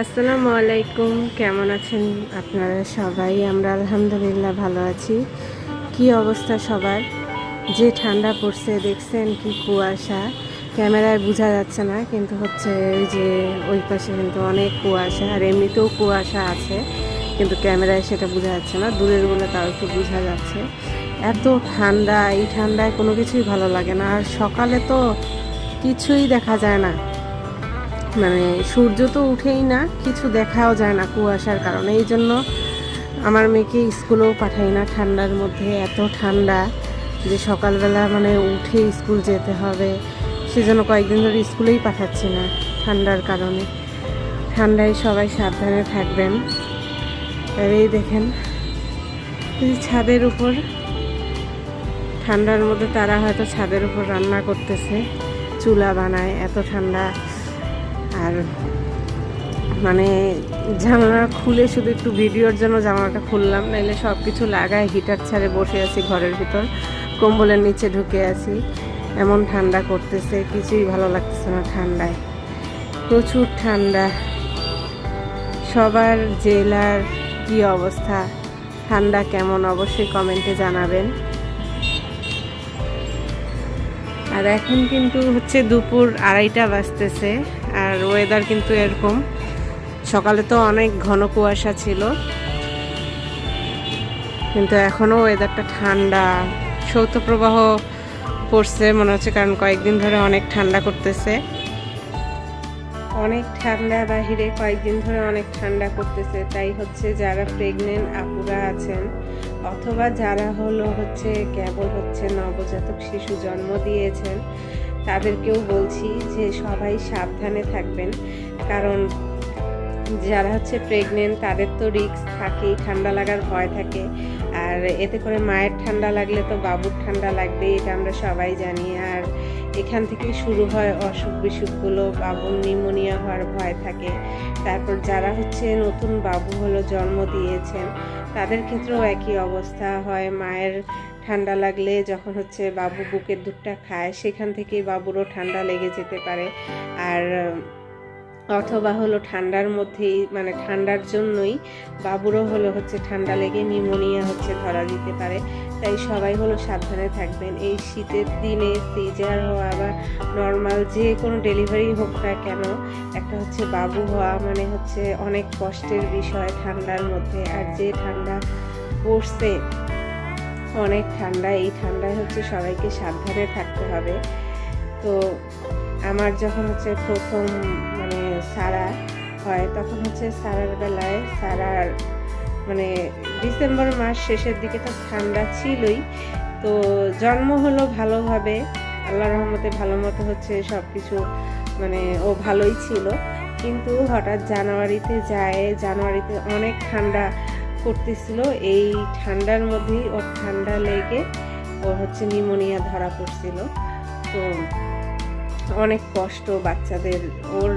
আসসালামু আলাইকুম, কেমন আছেন আপনারা সবাই? আমরা আলহামদুলিল্লাহ ভালো আছি। কি অবস্থা সবার? যে ঠান্ডা পড়ছে, দেখছেন কি কুয়াশা? ক্যামেরায় বোঝা যাচ্ছে না, কিন্তু হচ্ছে যে ওই পাশে কিন্তু অনেক কুয়াশা, আর এমনিতেও কুয়াশা আছে, কিন্তু ক্যামেরায় সেটা বোঝা যাচ্ছে না। দূরের বলে তাও একটু বোঝা যাচ্ছে। এত ঠান্ডা, এই ঠান্ডায় কোনো কিছুই ভালো লাগে না। আর সকালে তো কিছুই দেখা যায় না। মানে সূর্য তো উঠেই না, কিছু দেখাও যায় না কুয়াশার কারণে। এই জন্য আমার মেয়েকে স্কুলেও পাঠাই না ঠান্ডার মধ্যে, এত ঠান্ডা যে সকালবেলা মানে উঠে স্কুল যেতে হবে। সেজন্য কয়েকদিন ধরে স্কুলেই পাঠাচ্ছি না ঠান্ডার কারণে। ঠান্ডায় সবাই সাবধানে থাকবেন। আর এই দেখেন ছাদের উপর, ঠান্ডার মধ্যে তারা হয়তো ছাদের উপর রান্না করতেছে, চুলা বানায়, এত ঠান্ডা। আর মানে জানালা খুলে শুধু একটু ভিডিওর জন্য জানালাটা খুললাম, নাইলে সব কিছু লাগায় হিটার ছাড়ে বসে আছি ঘরের ভিতর, কম্বলের নিচে ঢুকে আছি। এমন ঠান্ডা করতেছে, কিছুই ভালো লাগতেছে না ঠান্ডায়, প্রচুর ঠান্ডা। সবার জেলার কি অবস্থা, ঠান্ডা কেমন, অবশ্যই কমেন্টে জানাবেন। আর এখন কিন্তু হচ্ছে দুপুর আড়াইটা বাজতেছে আর ওয়েদার কিন্তু এরকম। সকালে তো অনেক ঘন কুয়াশা ছিল। কিন্তু এখনও ওয়েদারটা ঠান্ডা। শৈত্যপ্রবাহ পড়ছে মনে হচ্ছে, কারণ কয়েকদিন ধরে অনেক ঠান্ডা করতেছে। অনেক ঠান্ডা বাহিরে কয়েকদিন ধরে অনেক ঠান্ডা করতেছে। তাই হচ্ছে যারা প্রেগনেন্ট আপুরা আছেন অথবা যারা হলো হচ্ছে কেবল হচ্ছে নবজাতক শিশু জন্ম দিয়েছেন, তাদেরকেও বলছি যে সবাই সাবধানে থাকবেন। কারণ যারা হচ্ছে প্রেগনেন্ট তাদের তো রিক্স থাকেই, ঠান্ডা লাগার ভয় থাকে। আর এতে করে মায়ের ঠান্ডা লাগলে তো বাবুর ঠান্ডা লাগবে এটা আমরা সবাই জানি। আর এখান থেকে শুরু হয় অসুখ বিসুখগুলো বাবুর নিউমোনিয়া হওয়ার ভয় থাকে। তারপর যারা হচ্ছে নতুন বাবু হলো, জন্ম দিয়েছেন, তাদের ক্ষেত্রেও একই অবস্থা হয়। মায়ের ঠান্ডা লাগলে যখন হচ্ছে বাবু বুকের দুধটা খায়, সেখান থেকেই বাবুরও ঠান্ডা লেগে যেতে পারে। আর অথবা হলো ঠান্ডার মধ্যেই মানে ঠান্ডার জন্যই বাবুরও হলো হচ্ছে ঠান্ডা লেগে নিউমোনিয়া হচ্ছে ধরা দিতে পারে। তাই সবাই হলো সাবধানে থাকবেন। এই শীতের দিনে সিজার হওয়া বা নর্মাল যে কোনো ডেলিভারি হোক না কেন, একটা হচ্ছে বাবু হওয়া মানে হচ্ছে অনেক কষ্টের বিষয় ঠান্ডার মধ্যে। আর যে ঠান্ডা পড়ছে, অনেক ঠান্ডা, এই ঠান্ডায় হচ্ছে সবাইকে সাবধানে থাকতে হবে। তো আমার যখন হচ্ছে প্রথম মানে সারা হয়, তখন হচ্ছে সারার বেলায় সারার মানে ডিসেম্বর মাস শেষের দিকে তো ঠান্ডা ছিলই। তো জন্ম হলো ভালোভাবে, আল্লাহ রহমতে ভালো মতো হচ্ছে সব কিছু মানে ও ভালোই ছিল। কিন্তু হঠাৎ জানুয়ারিতে যায়, জানুয়ারিতে অনেক ঠান্ডা করতেছিল এই ঠান্ডার মধ্যেই ওর ঠান্ডা লেগে ও হচ্ছে নিউমোনিয়া ধরা পড়ছিল। তো অনেক কষ্ট বাচ্চাদের, ওর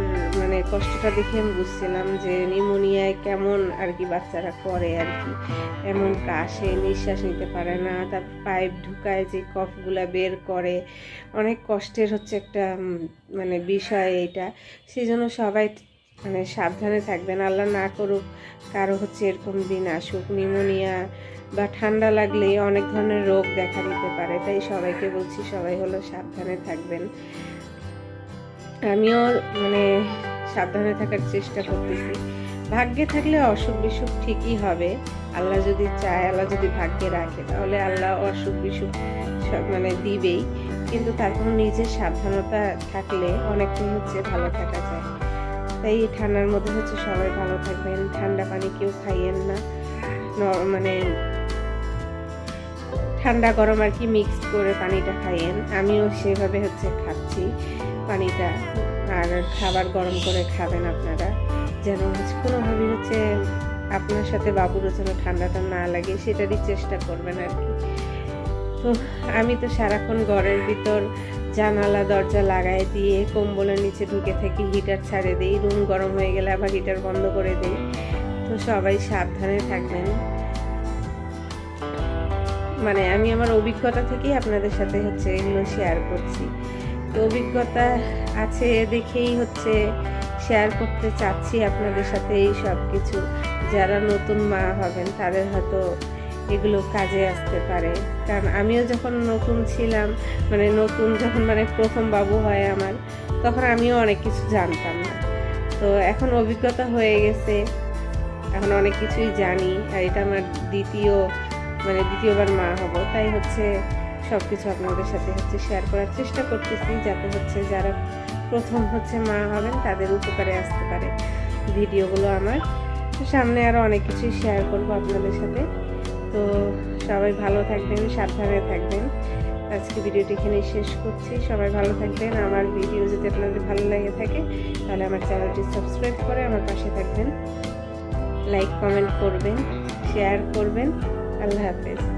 কষ্টটা দেখে আমি বুঝছিলাম যে নিউমোনিয়ায় কেমন আর কি বাচ্চারা করে আর কি। এমন কাশে নিঃশ্বাস নিতে পারে না তার পাইপ ঢুকায় যে কফগুলা বের করে। অনেক কষ্টের হচ্ছে একটা মানে বিষয় এইটা। সেই জন্য সবাই মানে সাবধানে থাকবেন, আল্লাহ না করুক কারও হচ্ছে এরকম দিন আসুক। নিউমোনিয়া বা ঠান্ডা লাগলে অনেক ধরনের রোগ দেখা দিতে পারে, তাই সবাইকে বলছি সবাই হলো সাবধানে থাকবেন। আমিও মানে সাবধানে থাকার চেষ্টা করতেছি। ভাগ্যে থাকলে অসুখ বিসুখ ঠিকই হবে। আল্লাহ যদি চায়, আল্লাহ যদি ভাগ্যে রাখে, তাহলে আল্লাহ অসুখ বিসুখ সব মানে দিবেই। কিন্তু তারপর নিজের সাবধানতা থাকলে অনেকটাই হচ্ছে ভালো থাকা যায়। তাই ঠান্ডার মধ্যে হচ্ছে সবাই ভালো থাকবেন। ঠান্ডা পানি কেউ খাইয়েন ন- মানে ঠান্ডা গরম আর কি মিক্স করে পানিটা খাইয়েন। আমিও সেভাবে হচ্ছে খাচ্ছি পানিটা। আর খাবার গরম করে খাবেন আপনারা। যেন কোনোভাবেই হচ্ছে আপনার সাথে বাবুরও যেন ঠান্ডাটা না লাগে, সেটারই চেষ্টা করবেন আর কি। তো আমি তো সারাক্ষণ ঘরের ভিতর জানালা, দরজা লাগাই দিয়ে কম্বলের নিচে ঢুকে থাকি হিটার ছাড়ে দিই রুম গরম হয়ে গেলে আবার হিটার বন্ধ করে দিই। তো সবাই সাবধানে থাকবেন। মানে আমি আমার অভিজ্ঞতা থেকেই আপনাদের সাথে হচ্ছে এগুলো শেয়ার করছি। তো অভিজ্ঞতা আছে দেখেই হচ্ছে শেয়ার করতে চাচ্ছি আপনাদের সাথে এই সব কিছু যারা নতুন মা হবেন, তাদের হয়তো এগুলো কাজে আসতে পারে। কারণ আমিও যখন নতুন ছিলাম মানে নতুন যখন মানে প্রথম বাবু হয় আমার, তখন আমিও অনেক কিছু জানতাম না। তো এখন অভিজ্ঞতা হয়ে গেছে, এখন অনেক কিছুই জানি। আর এটা আমার দ্বিতীয় মানে দ্বিতীয়বার মা হব, তাই হচ্ছে সব কিছু আপনাদের সাথে হচ্ছে শেয়ার করার চেষ্টা করতেছি, যাতে হচ্ছে যারা প্রথম হচ্ছে মা হবেন, তাদের উপকারে আসতে পারে ভিডিওগুলো আমার। তো সামনে আরও অনেক কিছুই শেয়ার করব আপনাদের সাথে। তো সবাই ভালো থাকবেন, সাবধানে থাকবেন। আজকে ভিডিওটি এখানে শেষ করছি। সবাই ভালো থাকবেন। আমার ভিডিও যদি আপনাদের ভালো লাগে থাকে, তাহলে আমার চ্যানেলটি সাবস্ক্রাইব করে আমার পাশে থাকবেন। লাইক কমেন্ট করবেন শেয়ার করবেন। আল্লাহ হাফেজ